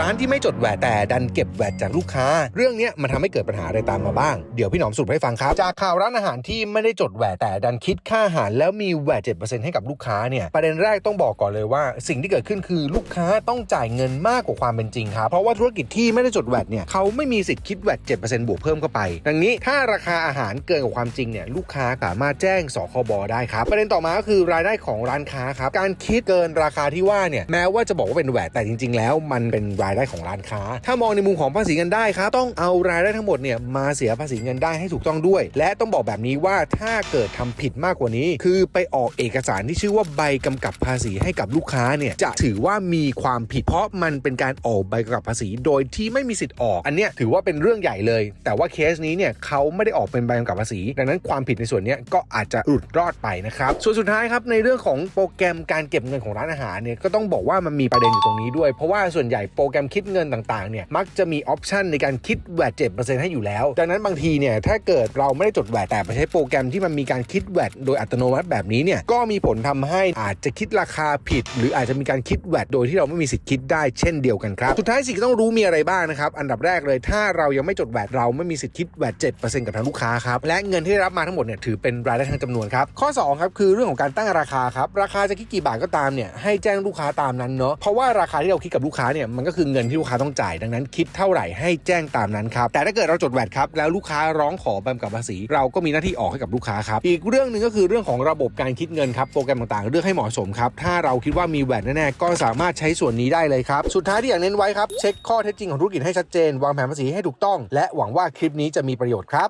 ร้านที่ไม่จดแหวแต่ดันเก็บแหวจากลูกค้า เรื่องนี้มันทำให้เกิดปัญหาอะไรตามมาบ้าง เดี๋ยวพี่หนอมสรุปให้ฟังครับ จากข่าวร้านอาหารที่ไม่ได้จดแหวแต่ดันคิดค่าอาหาร แล้วมีแหวด7%ให้กับลูกค้าเนี่ยประเด็นแรกต้องบอกก่อนเลยว่า สิ่งที่เกิดขึ้นคือลูกค้าต้องจ่ายเงินมากกว่าความเป็นจริงครับเพราะว่าธุรกิจที่ไม่ได้จดแหวเนี่ยเขาไม่มีสิทธิ์คิดแหวด7%บวกเพิ่มเข้าไป ดังนี้ถ้าราคาอาหารเกินกว่าความจริงเนี่ยลูกค้าสามารถแจ้งสคบได้ครับประเด็นต่อมาก็คือรายได้ของร้านค้าครับการคิดเกินราคาที่ว่าเนี่ยแม้ว่าจะบอกว่าเป็นแวแต่จริง ๆ แล้วมันเป็นรายได้ของร้านค้า ถ้ามองในมุมของภาษีเงินได้ครับต้องเอารายได้ทั้งหมดเนี่ยมาเสียภาษีเงินได้ให้ถูกต้องด้วย และต้องบอกแบบนี้ว่าถ้าเกิดทำผิดมากกว่านี้ คือไปออกเอกสารที่ชื่อว่าใบกำกับภาษีให้กับลูกค้าเนี่ยจะถือว่ามีความผิดเพราะมันเป็นการออกใบกำกับภาษี โดยที่ไม่มีสิทธิ์ออก อันเนี้ยถือว่าเป็นเรื่องใหญ่เลย แต่ว่าเคสนี้เนี่ยเขาไม่ได้ออกเป็นใบกำกับภาษี ดังนั้นความผิดในส่วนเนี้ยก็อาจจะหลุดรอดไปนะครับส่วนสุดท้ายครับในเรื่องของโปรแกรมการเก็บเงินของร้านอาหารเนี่ยก็ต้องบอกว่ามันมีประเด็นอยู่ตรงนี้ด้วย เพราะว่าส่วนใหญ่โปรแกรมรมคิดเงินต่างๆเนี่ยมักจะมีออปชันในการคิดแวด7%ให้อยู่แล้ว ดังนั้นบางทีเนี่ยถ้าเกิดเราไม่ได้จดแวดแต่ไปใช้โปรแกรมที่มันมีการคิดแวดโดยอัตโนมัติแบบนี้เนี่ยก็มีผลทำให้อาจจะคิดราคาผิด หรืออาจจะมีการคิดแวดโดยที่เราไม่มีสิทธิ์คิดได้เช่นเดียวกันครับสุดท้ายสิ่งที่ต้องรู้มีอะไรบ้างนะครับอันดับแรกเลยถ้าเรายังไม่จดแวดเราไม่มีสิทธิ์คิดแวด7%กับทางลูกค้าครับและเงินที่ได้รับมาทั้งหมดเนี่ยถือเป็นรายได้ทางจำนวนครับข้อสองครับคือเรื่องของการตั้งราคาครับราคาจะคิดกี่บาทก็ตามเนี่ยให้แจ้งลูกค้าตามนั้นเนาะเพราะว่าราคาที่เราคิดกับลูกค้าเนี่ยมันก็คือเงินที่ลูกค้าต้องจ่ายดังนั้น คิดเท่าไหร่ให้แจ้งตามนั้นครับแต่ถ้าเกิดเราจดแวดครับแล้วลูกค้าร้องขอใบกำกับภาษี เราก็มีหน้าที่ออกให้กับลูกค้าครับอีกเรื่องหนึ่งก็คือเรื่องของระบบการคิดเงินครับโปรแกรมต่างๆ เลือกให้เหมาะสมครับถ้าเราคิดว่ามีแวดแน่ๆก็สามารถใช้ส่วนนี้ได้เลยครับสุดท้ายที่อยากเน้นไว้ครับเช็คข้อเท็จจริงของธุรกิจให้ชัดเจน วางแผนภาษีให้ถูกต้อง และหวังว่าคลิปนี้จะมีประโยชน์ครับ